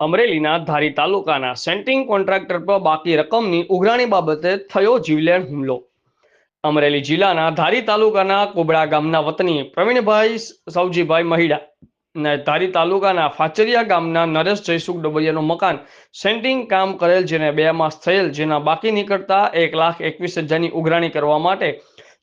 અમરેલીના ધારી તાલુકાના સેન્ટિંગ કોન્ટ્રાક્ટર પર બાકી રકમની ઉઘરાણી બાબતે થયો જીવલેણ હુમલો. અમરેલી જિલ્લાના ધારી તાલુકાના કોબડા ગામના વતની પ્રવીણભાઈ સૌજીભાઈ મહિડા ને ધારી તાલુકાના ફાચરિયા ગામના નરેશ જયસુખ ડોબરિયાનું મકાન સેન્ટિંગ કામ કરેલ જેને બે માસ થયેલ જેના બાકી નીકળતા એક લાખ એકવીસ હજારની ઉઘરાણી કરવા માટે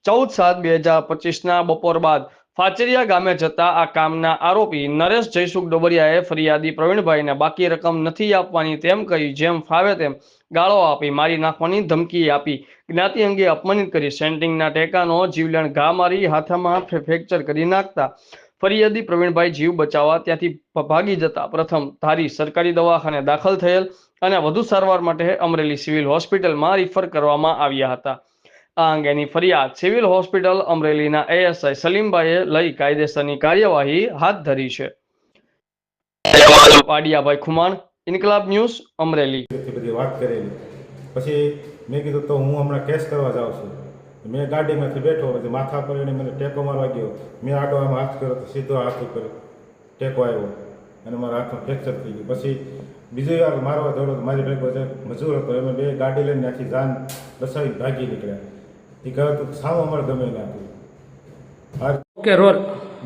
ચૌદ સાત બે હજાર પચીસના બપોર બાદ ફાચરિયા ગામે જતા આ કામના આરોપી નરેશ જયસુખ ડોબરિયાએ ફરિયાદી પ્રવીણભાઈને બાકી રકમ નથી આપવાની તેમ કહી જેમ ફાવે તેમ ગાળો આપી, મારી નાખવાની ધમકી આપી. જ્ઞાતિ અંગે અપમાનિત કરી, સેન્ટિંગના ટેકાનો જીવલેણ ઘા મારી હાથમાં ફ્રેક્ચર કરી નાખતા. ફરિયાદી પ્રવીણભાઈ જીવ બચાવવા ત્યાંથી ભાગી જતા. પ્રથમ, ધારી સરકારી દવાખાને દાખલ થયેલ અને વધુ સારવાર માટે અમરેલી સિવિલ હોસ્પિટલમાં રિફર કરવામાં આવ્યા હતા. આ અંગેની ફરિયાદ સિવિલ હોસ્પિટલ અમરેલીના એએસઆઈ સલીમભાઈએ લઈ કાયદેસરની કાર્યવાહી હાથ ધરી છે. પાડિયાભાઈ ખુમાણ, ઇન્કલાબ ન્યૂઝ, અમરેલી. બધી વાત કરેલી. પછી મેં કીધું તો હું હમણાં કેસ કરવા જાઉં છું. મેં ગાડીમાંથી બેઠો, પછી માથા પર એને મને ટેકો મારવા ગયો. મેં આડો આમ હાથ કર્યો તો સીધો હાથ ઉપર ટેકો આવ્યો. અને મારા હાથમાં ફ્રેક્ચર થઈ ગયું. પછી બીજી વાર મારવા દોડો મારી ભેગો મજૂર હતો, એમાં બે ગાડી લઈને આખી જાન બસાવી ભાગી નીકળ્યા. એ કહે તો સાવ અમારે ગમે ના ઓકે રોલ.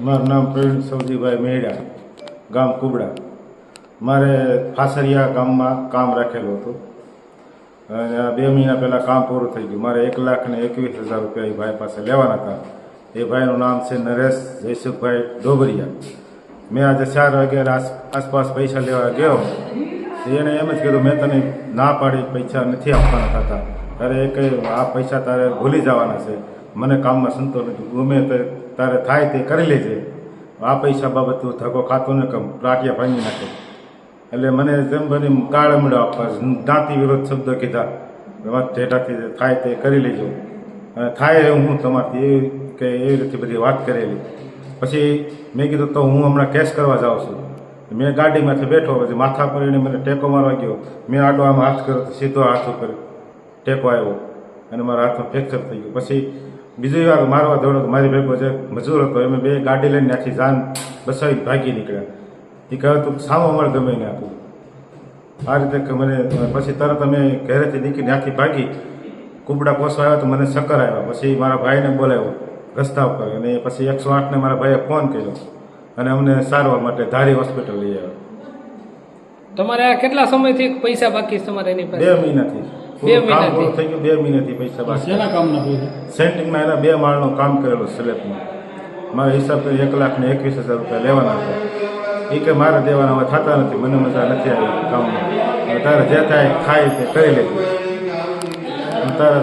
મારું નામ પ્રવીણ સૌજીભાઈ મેડા ગામ કુબડા. મારે ફાસરિયા ગામમાં કામ રાખેલું હતું. અને આ બે મહિના પહેલાં કામ પૂરું થઈ ગયું. મારે એક લાખ ને એકવીસ હજાર રૂપિયા એ ભાઈ પાસે લેવાના હતા. એ ભાઈનું નામ છે નરેશ જયસુખભાઈ ડોબરિયા. મેં આજે ચાર વાગે આસપાસ પૈસા લેવા ગયો. એણે એમ જ કીધું મેં તને ના પાડી પૈસા નથી આપવાના થતા. તારે એ કહે, આ પૈસા તારે ભૂલી જવાના છે. મને કામમાં સંતો નથી. ગમે તે તારે થાય તે કરી લેજે. આ પૈસા બાબત તું ધક્કો ખાતો ને કમ પ્રાટિયા ભાંગી નાખે. એટલે મને જેમ બની કાળમડો આપવા જ્ઞાતિ વિરોધ શબ્દ કીધા. વાત ઠેઠાથી થાય તે કરી લેજો. અને થાય એવું હું તમારથી એ કે એવી રીતે બધી વાત કરેલી. પછી મેં કીધું, તો હું હમણાં કેસ કરવા જાઉં છું. મેં ગાડીમાંથી બેઠો, પછી માથા પર એને મને ટેકો મારવા ગયો. મેં આડો આમ હાથ કર્યો તો સીધો હાથ ઉપર ટેકો આવ્યો અને મારા હાથમાં ફ્રેક્ચર થઈ ગયું. પછી બીજી વાર મારવા દોડો તો મારી ભેગો જે મજૂર હતો એમ બે ગાડી લઈને આખી જાન બસાવી ભાગી નીકળ્યા. એ કહે તું સામો અમારે ગમે ને આપું. આ રીતે મને પછી તરત અમે ઘરેથી નીકળીને આખી ભાગી. કુબડા પોસવા આવ્યા તો મને ચક્કર આવ્યા. પછી મારા ભાઈને બોલાવ્યો રસ્તા ઉપર. અને પછી એકસો આઠને મારા ભાઈએ ફોન કર્યો. અને અમને સારવાર માટે ધારી હોસ્પિટલ લઈ આવ્યા. તમારે કેટલા સમયથી પૈસા બાકી છે તમારે એની બે મહિનાથી. બે કામ મહિનાથી? પૂરું થઈ ગયું બે મહિનાથી પૈસા બાકી. શેના કામના પૈસા સેન્ટિંગમાં એના બે માળનું કામ કરેલું સ્લેબનું મારા હિસાબ કરી એક લાખ ને એકવીસ હજાર રૂપિયા લેવાના હતા એ કે મારે દેવાના હવે થતા નથી મને મજા નથી આવી કામમાં. તારે જે થાય થાય તે કરી લેજો. તારે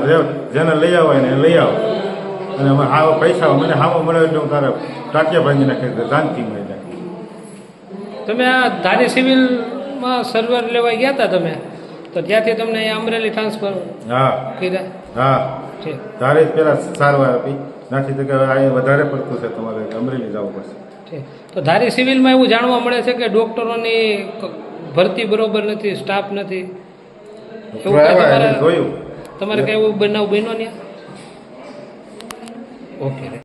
જેને લઈ આવો એને લઈ આવો. અને અમે હાવ પૈસા મને હાવો મળે એટલે હું તારે ટાટિયા ભાંગી નાખી શાંતિ મળી જાય. તમે આ ધારી સિવિલમાં સર્વર લેવા ગયા હતા તમે? તો ત્યાંથી તમને અહીંયા અમરેલી ટ્રાન્સફર હા. કીધા. હા. તારે જ પહેલાં સારવાર આપી. નાથી તો કે અહીંયા વધારે પડતું છે તમારે અમરેલી જવું પડશે. તો ધારી સિવિલમાં એવું જાણવા મળે છે કે ડૉક્ટરોની ભરતી બરોબર નથી સ્ટાફ નથી. જોયું. તમારે કઈ એવું બનાવ બન્યો ને ઓકે.